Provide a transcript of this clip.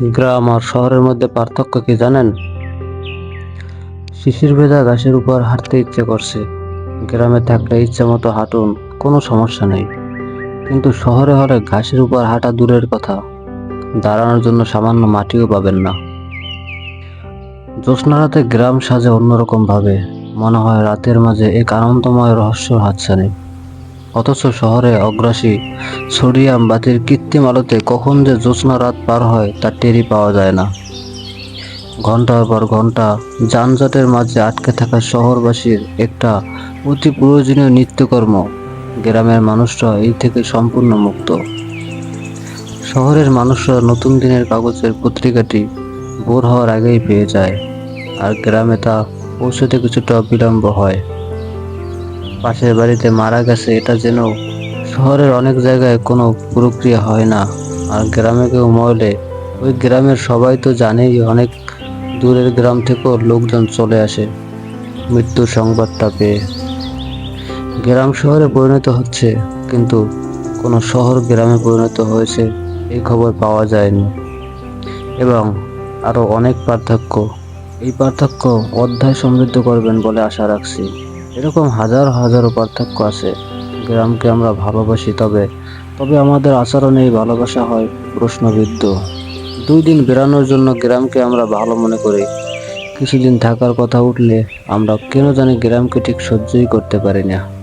গ্রাম আর শহরের মধ্যে পার্থক্য কি জানেন? শিশির ভেজা ঘাসের উপর হাঁটতে ইচ্ছে করছে। গ্রামে থাকলে ইচ্ছে মতো হাঁটুন, কোনো সমস্যা নেই। কিন্তু শহরে হলে ঘাসের উপর হাঁটা দূরের কথা। দাঁড়ানোর জন্য সামান্য মাটিও পাবেন না। জ্যোৎস্না রাতে গ্রাম সাজে অন্যরকম ভাবে। মনে হয় রাতের মাঝে এক আনন্দময় রহস্য হাতছানি। অথচ শহরে অগ্রাসী সোডিয়াম বাতির কৃত্রিম আলোতে কখন যে জ্যোৎস্না রাত পার হয় তার টেরই পাওয়া যায় না। ঘণ্টার পর ঘণ্টা যানজটের মাঝে আটকে থাকা শহরবাসীর একটা অতি প্রয়োজনীয় নিত্যকর্ম, গ্রামের মানুষরা এই থেকে সম্পূর্ণ মুক্ত। শহরের মানুষরা নতুন দিনের কাগজের পত্রিকাটি ভোর হওয়ার আগেই পেয়ে যায়, আর গ্রামে তা পৌঁছতে কিছুটা বিলম্ব হয়। পাশের বাড়িতে মারা গেছে, এটা যেন শহরের অনেক জায়গায় কোনো প্রক্রিয়া হয় না। আর গ্রামে কেউ মরলে, ওই গ্রামের সবাই তো জানেই, অনেক দূরের গ্রাম থেকেও লোকজন চলে আসে মৃত্যুর সংবাদটা পেয়ে। গ্রাম শহরে পরিণত হচ্ছে, কিন্তু কোনো শহর গ্রামে পরিণত হয়েছে এই খবর পাওয়া যায়নি। এবং আরও অনেক পার্থক্য। এই পার্থক্য অধ্যায় সমৃদ্ধ করবেন বলে আশা রাখছি। এরকম হাজার হাজার পার্থক্য আছে। গ্রামকে আমরা ভালোবাসি, তবে তবে আমাদের আচরণে এই ভালোবাসা হয় প্রশ্নবিদ্ধ। দুই দিন বেড়ানোর জন্য গ্রামকে আমরা ভালো মনে করি। কিছুদিন থাকার কথা উঠলে আমরা কেন জানি গ্রামকে ঠিক সহ্যই করতে পারি না।